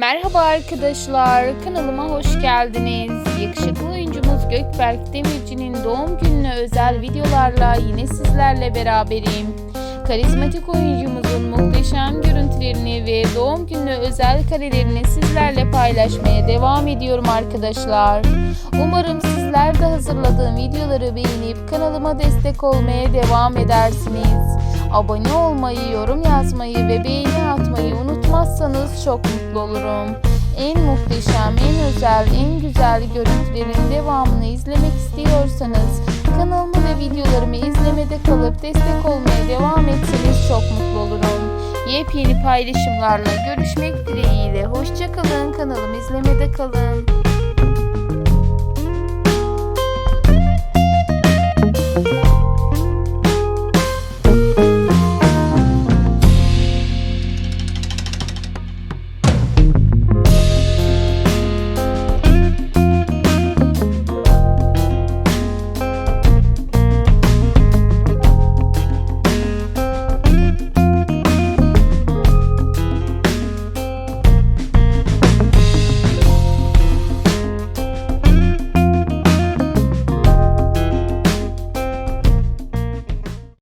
Merhaba arkadaşlar, kanalıma hoş geldiniz. Yakışıklı oyuncumuz Gökberk Demirci'nin doğum gününe özel videolarla yine sizlerle beraberim. Karizmatik oyuncumuzun muhteşem görüntülerini ve doğum günü özel karelerini sizlerle paylaşmaya devam ediyorum arkadaşlar. Umarım sizler de hazırladığım videoları beğenip kanalıma destek olmaya devam edersiniz. Abone olmayı, yorum yazmayı ve beğeni atmayı unutmazsanız çok mutlu olurum. En muhteşem, en özel, en güzel görüntülerin devamını izlemek istiyorsanız kanalımı ve videolarımı izlemede kalıp destek olmaya devam etseniz çok mutlu olurum. Yepyeni paylaşımlarla görüşmek dileğiyle. Hoşçakalın, kanalımı izlemede kalın.